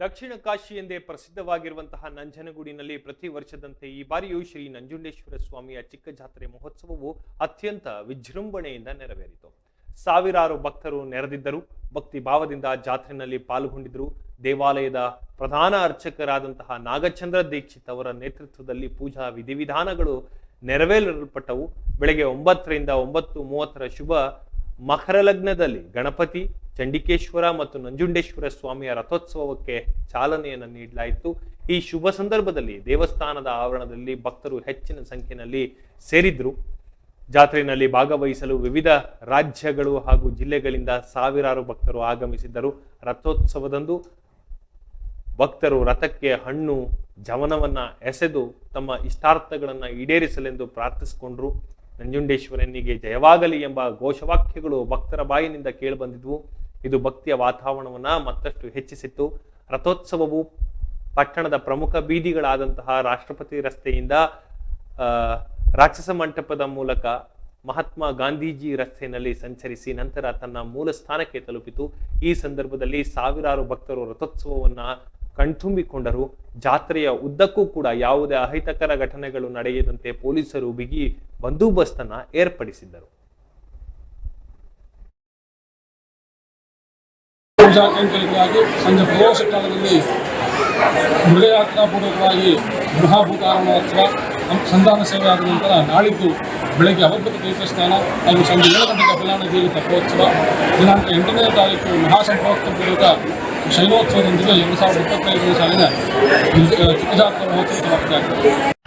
ದಕ್ಷಿಣ ಕಾಶಿ ಎಂದೇ ಪ್ರಸಿದ್ಧವಾಗಿರುವಂತಹ ನಂಜನಗೂಡಿನಲ್ಲಿ ಪ್ರತಿ ವರ್ಷದಂತೆ ಈ ಬಾರಿಯೂ ಶ್ರೀ ನಂಜುಂಡೇಶ್ವರ ಸ್ವಾಮಿಯ ಚಿಕ್ಕ ಜಾತ್ರೆ ಮಹೋತ್ಸವವು ಅತ್ಯಂತ ವಿಜೃಂಭಣೆಯಿಂದ ನೆರವೇರಿತು. ಸಾವಿರಾರು ಭಕ್ತರು ನೆರೆದಿದ್ದರು. ಭಕ್ತಿ ಭಾವದಿಂದ ಜಾತ್ರೆಯಲ್ಲಿ ಪಾಲ್ಗೊಂಡಿದ್ದರು. ದೇವಾಲಯದ ಪ್ರಧಾನ ಅರ್ಚಕರಾದಂತಹ ನಾಗಚಂದ್ರ ದೀಕ್ಷಿತ್ ಅವರ ನೇತೃತ್ವದಲ್ಲಿ ಪೂಜಾ ವಿಧಿವಿಧಾನಗಳು ನೆರವೇರಲ್ಪಟ್ಟವು. ಬೆಳಗ್ಗೆ ಒಂಬತ್ತರಿಂದ ಒಂಬತ್ತು ಮೂವತ್ತರ ಶುಭ ಮಕರ ಲಗ್ನದಲ್ಲಿ ಗಣಪತಿ ಚಂಡಿಕೇಶ್ವರ ಮತ್ತು ನಂಜುಂಡೇಶ್ವರ ಸ್ವಾಮಿಯ ರಥೋತ್ಸವಕ್ಕೆ ಚಾಲನೆಯನ್ನು ನೀಡಲಾಯಿತು. ಈ ಶುಭ ಸಂದರ್ಭದಲ್ಲಿ ದೇವಸ್ಥಾನದ ಆವರಣದಲ್ಲಿ ಭಕ್ತರು ಹೆಚ್ಚಿನ ಸಂಖ್ಯೆಯಲ್ಲಿ ಸೇರಿದ್ರು. ಜಾತ್ರೆಯಲ್ಲಿ ಭಾಗವಹಿಸಲು ವಿವಿಧ ರಾಜ್ಯಗಳು ಹಾಗೂ ಜಿಲ್ಲೆಗಳಿಂದ ಸಾವಿರಾರು ಭಕ್ತರು ಆಗಮಿಸಿದ್ದರು. ರಥೋತ್ಸವದಂದು ಭಕ್ತರು ರಥಕ್ಕೆ ಹಣ್ಣು, ಜವನವನ್ನ ಎಸೆದು ತಮ್ಮ ಇಷ್ಟಾರ್ಥಗಳನ್ನು ಈಡೇರಿಸಲೆಂದು ಪ್ರಾರ್ಥಿಸಿಕೊಂಡ್ರು. ನಂಜುಂಡೇಶ್ವರನಿಗೆ ಜಯವಾಗಲಿ ಎಂಬ ಘೋಷವಾಕ್ಯಗಳು ಭಕ್ತರ ಬಾಯಿನಿಂದ ಕೇಳಿಬಂದಿದ್ವು ಇದು ಭಕ್ತಿಯ ವಾತಾವರಣವನ್ನು ಮತ್ತಷ್ಟು ಹೆಚ್ಚಿಸಿತ್ತು. ರಥೋತ್ಸವವು ಪಟ್ಟಣದ ಪ್ರಮುಖ ಬೀದಿಗಳಾದಂತಹ ರಾಷ್ಟ್ರಪತಿ ರಸ್ತೆಯಿಂದ ರಾಕ್ಷಸ ಮಂಟಪದ ಮೂಲಕ ಮಹಾತ್ಮ ಗಾಂಧೀಜಿ ರಸ್ತೆಯಲ್ಲಿ ಸಂಚರಿಸಿ ನಂತರ ತನ್ನ ಮೂಲ ಸ್ಥಾನಕ್ಕೆ ತಲುಪಿತು. ಈ ಸಂದರ್ಭದಲ್ಲಿ ಸಾವಿರಾರು ಭಕ್ತರು ರಥೋತ್ಸವವನ್ನು ಕಣ್ತುಂಬಿಕೊಂಡರು. ಜಾತ್ರೆಯ ಉದ್ದಕ್ಕೂ ಕೂಡ ಯಾವುದೇ ಅಹಿತಕರ ಘಟನೆಗಳು ನಡೆಯದಂತೆ ಪೊಲೀಸರು ಬಿಗಿ ಬಂದೋಬಸ್ತನ್ನು ಏರ್ಪಡಿಸಿದ್ದರು. ಕೈಂಕರ್ಯವಾಗಿ ಸಂಜೆ ಪ್ರವಾಸ ಕಾಲದಲ್ಲಿ ಮೃಗಯಾತ್ರಾಪೂರ್ವಕವಾಗಿ ಮಹಾಭೂತಾರಣೋತ್ಸವ ಸಂಧಾನ ಸೇವೆ ಆದ ನಂತರ ನಾಳಿದ್ದು ಬೆಳಗ್ಗೆ ಅವಭೃತ ತೀರ್ಥಸ್ಥಾನ ಹಾಗೂ ಸಂಜೆ ಏಳು ಗಂಟೆಗೆ ದೇವಿ ತಪ್ಪೋತ್ಸವ ದಿನಾಂಕ ಎಂಟನೇ ತಾರೀಕು ಮಹಾಸಂಪ್ರೋಕ್ತ ಪೂರ್ವಕ ಶೈಲೋತ್ಸವದೊಂದಿಗೆ ಎರಡು ಸಾವಿರದ ಇಪ್ಪತ್ತೈದನೇ ಸಾಲಿನ ಚಿಕ್ಕಜಾತ್ರಾ ಮಹೋತ್ಸವ ಸಮಾಪ್ತಿಯಾಗಿದೆ.